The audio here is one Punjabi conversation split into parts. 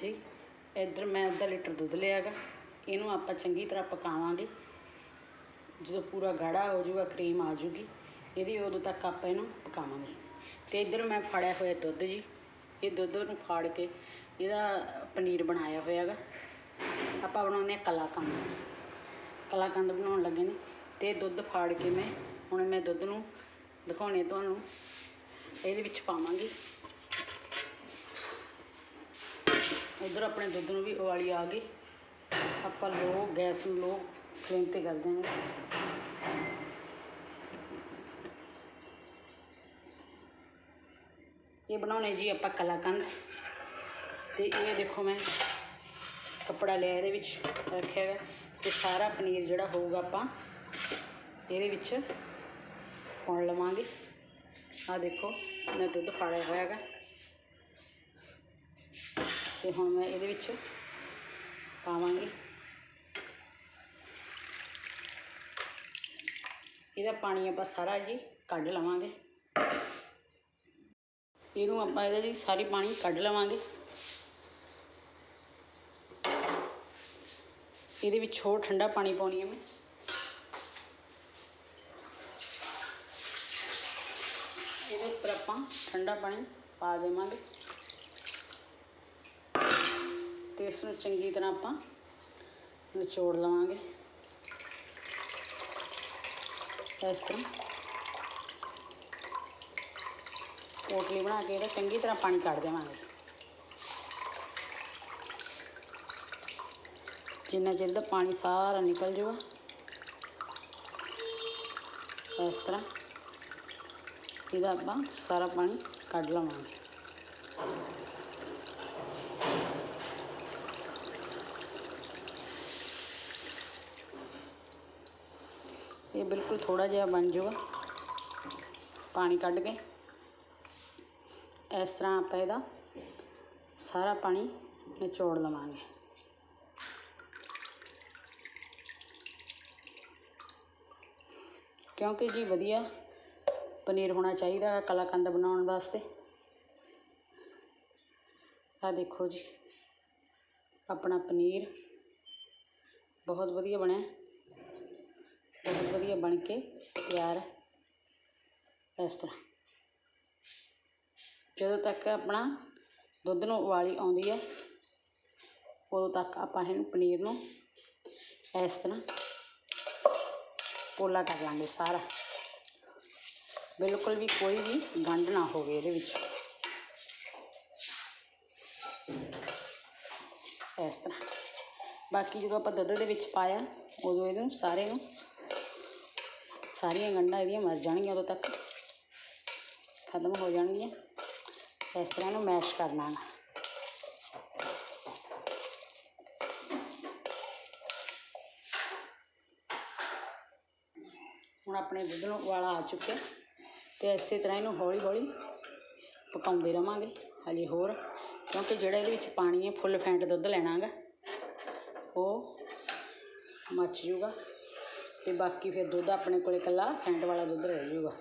ਜੀ ਇੱਧਰ ਮੈਂ ਅੱਧਾ ਲੀਟਰ ਦੁੱਧ ਲਿਆ ਹੈਗਾ ਇਹਨੂੰ ਆਪਾਂ ਚੰਗੀ ਤਰ੍ਹਾਂ ਪਕਾਵਾਂਗੇ। ਜਦੋਂ ਪੂਰਾ ਗਾੜਾ ਹੋ ਜਾਊਗਾ, ਕਰੀਮ ਆ ਜਾਊਗੀ, ਇਹਦੀ ਉਦੋਂ ਤੱਕ ਆਪਾਂ ਇਹਨੂੰ ਪਕਾਵਾਂਗੇ। ਤੇ ਇੱਧਰ ਮੈਂ ਫੜਿਆ ਹੋਇਆ ਦੁੱਧ ਜੀ, ਇਹ ਦੁੱਧ ਨੂੰ ਫਾੜ ਕੇ ਇਹਦਾ ਪਨੀਰ ਬਣਾਇਆ ਹੋਇਆ ਹੈਗਾ ਆਪਾਂ ਬਣਾਉਂਦੇ ਹਾਂ ਕਲਾਕੰਦ। ਕਲਾਕੰਦ ਬਣਾਉਣ ਲੱਗੇ ਨੇ, ਤੇ ਦੁੱਧ ਫਾੜ ਕੇ ਮੈਂ, ਹੁਣ ਮੈਂ ਦੁੱਧ ਨੂੰ ਦਿਖਾਉਣੇ ਤੁਹਾਨੂੰ, ਇਹਦੇ ਵਿੱਚ ਪਾਵਾਂਗੀ। ਉਧਰ ਆਪਣੇ ਦੁੱਧ ਨੂੰ ਵੀ ਉਬਾਲੀ ਆ ਗਈ। ਆਪਾਂ ਲੋ, ਗੈਸ ਨੂੰ ਲੋ, ਫਲੇਮ ਤੇ ਕਰ ਦਿਆਂਗੇ। ਇਹ ਬਣਾਉਣੇ ਜੀ ਆਪਾਂ ਕਲਾਕੰਦ। ਤੇ ਇਹ ਦੇਖੋ ਮੈਂ ਕੱਪੜਾ ਲਿਆ ਇਹਦੇ ਵਿੱਚ, ਰੱਖਿਆ ਹੈਗਾ ਤੇ ਸਾਰਾ ਪਨੀਰ ਜਿਹੜਾ ਹੋਊਗਾ ਆਪਾਂ ਇਹਦੇ ਵਿੱਚ ਪਾਉਣ ਲਵਾਂਗੇ। ਆ ਦੇਖੋ, ਮੈਂ ਦੁੱਧ ਫਾੜਿਆ ਹੋਇਆ ਹੈਗਾ। ਤੇ ਹੁਣ ਮੈਂ ਇਹਦੇ ਵਿੱਚ ਪਾਵਾਂਗੀ। ਇਹਦਾ ਪਾਣੀ ਆਪਾਂ ਸਾਰਾ ਜੀ ਕੱਢ ਲਵਾਂਗੇ। ਇਹਨੂੰ ਆਪਾਂ ਇਹਦਾ ਜੀ ਸਾਰੀ ਪਾਣੀ ਕੱਢ ਲਵਾਂਗੇ। ਇਹਦੇ ਵਿੱਚ ਹੋਰ ਠੰਡਾ ਪਾਣੀ ਪਾਉਣੀ ਹੈ ਮੈਂ। ਇਹਦੇ ਉੱਪਰ ਆਪਾਂ ਠੰਡਾ ਪਾਣੀ ਪਾ ਦੇਵਾਂਗੇ। ਤੇ ਇਸ ਨੂੰ ਚੰਗੀ ਤਰ੍ਹਾਂ ਆਪਾਂ ਨਿਚੋੜ ਲਵਾਂਗੇ। ਇਸ ਤਰ੍ਹਾਂ। ਪੋਟਲੀ ਬਣਾ ਕੇ ਇਹਦਾ ਚੰਗੀ ਤਰ੍ਹਾਂ ਪਾਣੀ ਕੱਢ ਦੇਵਾਂਗੇ। ਜਿੰਨਾ ਚਿਰ ਦਾ ਪਾਣੀ ਸਾਰਾ ਨਿਕਲ ਜਾਊਗਾ ਇਸ ਤਰ੍ਹਾਂ। ਇਹਦਾ ਆਪਾਂ ਸਾਰਾ ਪਾਣੀ ਕੱਢ ਲਵਾਂਗੇ। ਇਹ ਬਿਲਕੁਲ ਥੋੜਾ ਜਿਹਾ ਬਣ ਜਾਊਗਾ। ਪਾਣੀ ਕੱਢ ਕੇ ਇਸ ਤਰ੍ਹਾਂ ਆਪਾਂ ਇਹਦਾ ਸਾਰਾ ਪਾਣੀ ਨਿਚੋੜ ਲਵਾਂਗੇ। ਕਿਉਂਕਿ ਜੀ ਵਧੀਆ ਪਨੀਰ ਹੋਣਾ ਚਾਹੀਦਾ ਹੈ ਕਲਾਕੰਦ ਬਣਾਉਣ ਵਾਸਤੇ। ਆ ਦੇਖੋ ਜੀ, ਆਪਣਾ ਪਨੀਰ ਬਹੁਤ ਵਧੀਆ ਬਣਿਆ। ਬਹੁਤ ਵਧੀਆ ਬਣ ਕੇ ਤਿਆਰ। ਇਸ ਤਰ੍ਹਾਂ। ਜਦੋਂ ਤੱਕ ਆਪਣਾ ਦੁੱਧ ਨੂੰ ਉਬਾਲੀ ਆਉਂਦੀ ਹੈ, ਉਦੋਂ ਤੱਕ ਆਪਾਂ ਇਹਨੂੰ ਪਨੀਰ ਨੂੰ ਇਸ ਤਰ੍ਹਾਂ ਪੋਲਾ ਕਰ ਲਾਂਗੇ ਸਾਰਾ। ਬਿਲਕੁਲ ਵੀ ਕੋਈ ਵੀ ਗੰਢ ਨਾ ਹੋਵੇ ਇਹਦੇ ਵਿੱਚ। ਇਸ ਤਰ੍ਹਾਂ। ਬਾਕੀ ਜਦੋਂ ਆਪਾਂ ਦੁੱਧ ਦੇ ਵਿੱਚ ਪਾਇਆ, ਉਦੋਂ ਇਹਨੂੰ ਸਾਰੇ ਨੂੰ ਸਾਰੀਆਂ ਗੰਢਾਂ ਇਹਦੀਆਂ ਮਰ ਜਾਣਗੀਆਂ ਉਦੋਂ ਤੱਕ। ਖਤਮ ਹੋ ਜਾਣਗੀਆਂ। ਇਸ ਤਰ੍ਹਾਂ ਇਹਨੂੰ ਮੈਸ਼ ਕਰਨਾ ਹੈ। ਹੁਣ ਆਪਣੇ ਦੁੱਧ ਨੂੰ ਉਬਾਲਾ ਆ ਚੁੱਕਿਆ ਤੇ ਇਸੇ ਤਰ੍ਹਾਂ ਇਹਨੂੰ ਹੌਲੀ ਹੌਲੀ ਪਕਾਉਂਦੇ ਰਵਾਂਗੇ। ਹਜੇ ਹੋਰ, ਕਿਉਂਕਿ ਜਿਹੜਾ ਇਹਦੇ ਵਿੱਚ ਪਾਣੀ ਹੈ, ਫੁੱਲ ਫੈਂਟ ਦੁੱਧ ਲੈਣਾ ਗਾ ਉਹ ਮੱਚ ਜੂਗਾ ਤੇ ਬਾਕੀ ਫਿਰ ਦੁੱਧ ਆਪਣੇ ਕੋਲੇ ਇਕੱਲਾ ਫੈਂਟ ਵਾਲਾ ਦੁੱਧ ਰਹਿ ਜੂਗਾ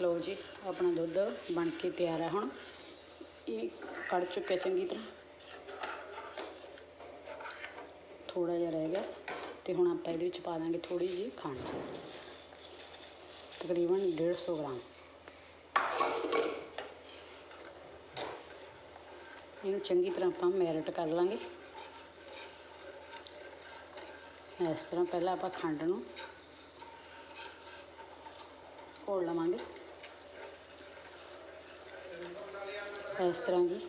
ਲਓ ਜੀ, ਆਪਣਾ ਦੁੱਧ ਬਣ ਕੇ ਤਿਆਰ ਹੈ ਹੁਣ। ਇਹ ਕੜ ਚੁੱਕਿਆ ਚੰਗੀ ਤਰ੍ਹਾਂ। ਥੋੜਾ ਜਿਹਾ ਰਹਿ ਗਿਆ ਤੇ ਹੁਣ ਆਪਾਂ ਇਹਦੇ ਵਿੱਚ ਪਾ ਦਾਂਗੇ ਥੋੜੀ ਜਿਹੀ ਖੰਡ। ਤਕਰੀਬਨ 150 ਗ੍ਰਾਮ। ਇਹਨੂੰ ਚੰਗੀ ਤਰ੍ਹਾਂ ਆਪਾਂ ਮੈਰਿਟ ਕਰ ਲਾਂਗੇ। ਇਸ ਤਰ੍ਹਾਂ ਪਹਿਲਾਂ ਆਪਾਂ ਖੰਡ ਨੂੰ ਘੋਲ ਲਵਾਂਗੇ। ਇਸ ਤਰ੍ਹਾਂ ਜੀ।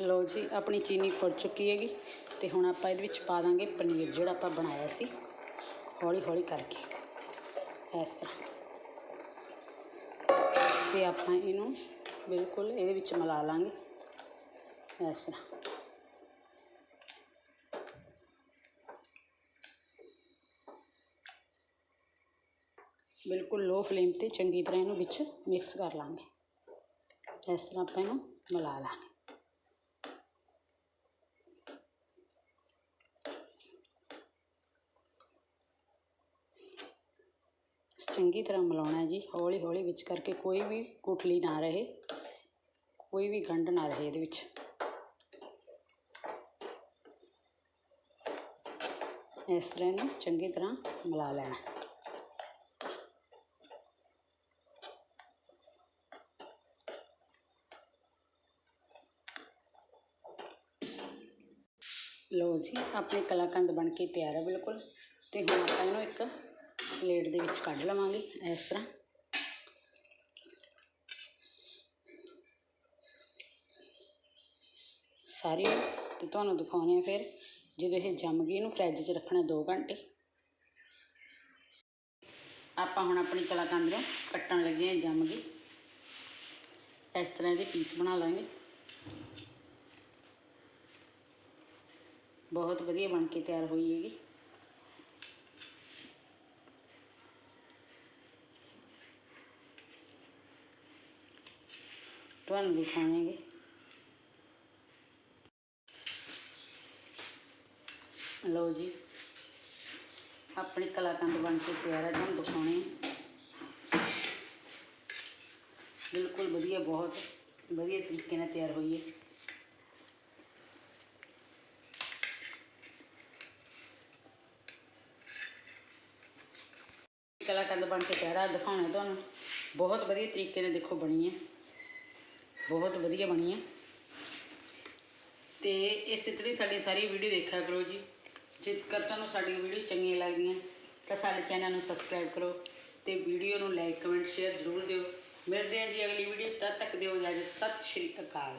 ਲਓ ਜੀ, ਆਪਣੀ ਚੀਨੀ ਫੁੱਟ ਚੁੱਕੀ ਹੈਗੀ। ਤੇ ਹੁਣ ਆਪਾਂ ਇਹਦੇ ਵਿੱਚ ਪਾ ਦਾਂਗੇ ਪਨੀਰ ਜਿਹੜਾ ਆਪਾਂ ਬਣਾਇਆ ਸੀ। ਹੌਲੀ ਹੌਲੀ ਕਰਕੇ। ਇਸ ਤਰ੍ਹਾਂ। ਤੇ ਆਪਾਂ ਇਹਨੂੰ ਬਿਲਕੁਲ ਇਹਦੇ ਵਿੱਚ ਮਿਲਾ ਲਾਂਗੇ। ਇਸ ਤਰ੍ਹਾਂ। ਬਿਲਕੁਲ ਲੋ ਫਲੇਮ ਤੇ ਚੰਗੀ ਤਰ੍ਹਾਂ ਇਹਨੂੰ ਵਿੱਚ ਮਿਕਸ ਕਰ ਲਾਂਗੇ। ਇਸ ਤਰ੍ਹਾਂ ਆਪਾਂ ਇਹਨੂੰ ਮਿਲਾ ਲਾਂਗੇ। ਚੰਗੀ ਤਰ੍ਹਾਂ ਮਿਲਾਉਣਾ ਜੀ ਹੌਲੀ ਹੌਲੀ ਵਿੱਚ ਕਰਕੇ ਕੋਈ ਵੀ ਗੁਠਲੀ ਨਾ ਰਹੇ, ਕੋਈ ਵੀ ਗੰਢ ਨਾ ਰਹੇ ਇਹਦੇ ਵਿੱਚ। ਇਸ ਤਰ੍ਹਾਂ ਇਹਨੂੰ ਚੰਗੀ ਤਰ੍ਹਾਂ ਮਿਲਾ ਲੈਣਾ। ਲੋ ਜੀ, ਆਪਣੀ ਕਲਾਕੰਦ ਬਣ ਕੇ ਤਿਆਰ ਹੈ ਬਿਲਕੁਲ। ਤੇ ਹੁਣ ਆਪਾਂ ਇਹਨੂੰ ਇੱਕ ਪਲੇਟ ਦੇ ਵਿੱਚ ਕੱਢ ਲਵਾਂਗੇ ਇਸ ਤਰ੍ਹਾਂ। ਸਾਰੀ ਤੇ ਤੁਹਾਨੂੰ ਦਿਖਾਉਣੇ ਆ ਫਿਰ, ਜਦੋਂ ਇਹ ਜੰਮ ਗਈ ਇਹਨੂੰ ਫਰਿੱਜ 'ਚ ਰੱਖਣਾ 2 ਘੰਟੇ। ਆਪਾਂ ਹੁਣ ਆਪਣੀ ਕਲਾਕੰਦ ਨੂੰ ਕੱਟਣ ਲੱਗੇ ਹਾਂ ਜੰਮ ਗਈ। ਇਸ ਤਰ੍ਹਾਂ ਦੇ ਪੀਸ ਬਣਾ ਲਾਂਗੇ। ਬਹੁਤ ਵਧੀਆ ਬਣ ਕੇ ਤਿਆਰ ਹੋਈ ਹੈਗੀ। ਤੁਹਾਨੂੰ ਦਿਖਾਵਾਂਗੇ। ਲਓ ਜੀ, ਆਪਣੀ ਕਲਾਕੰਦ ਬਣ ਕੇ ਤਿਆਰ ਹੈ ਤੁਹਾਨੂੰ ਦਿਖਾਉਣੇ ਆ। ਬਿਲਕੁਲ ਵਧੀਆ, ਬਹੁਤ ਵਧੀਆ ਤਰੀਕੇ ਨਾਲ ਤਿਆਰ ਹੋਈ ਹੈ ਕਲਾਕੰਦ ਬਣ ਕੇ ਤਿਆਰ ਹੈ ਦਿਖਾਉਣੇ ਤੁਹਾਨੂੰ। ਬਹੁਤ ਵਧੀਆ ਤਰੀਕੇ ਨਾਲ ਦੇਖੋ ਬਣੀ ਹੈ ਬਹੁਤ ਵਧੀਆ ਬਣੀ ਹੈ ਤੇ ਇਸੇ ਤਰ੍ਹਾਂ ਹੀ ਸਾਡੀ ਸਾਰੀ ਵੀਡੀਓ ਦੇਖਿਆ ਕਰੋ ਜੀ। ਜੇਕਰ ਤੁਹਾਨੂੰ ਸਾਡੀ ਵੀਡੀਓ ਚੰਗੀਆਂ ਲੱਗਦੀਆਂ, ਤਾਂ ਸਾਡੇ ਚੈਨਲ ਨੂੰ ਸਬਸਕ੍ਰਾਈਬ ਕਰੋ ਤੇ ਵੀਡੀਓ ਨੂੰ ਲਾਈਕ ਕਮੈਂਟ ਸ਼ੇਅਰ ਜ਼ਰੂਰ ਦਿਓ। ਮਿਲਦੇ ਆ ਜੀ ਅਗਲੀ ਵੀਡੀਓ 'ਚ, ਤਦ ਤੱਕ ਦਿਓ ਇਜਾਜ਼ਤ। ਸਤਿ ਸ਼੍ਰੀ ਅਕਾਲ।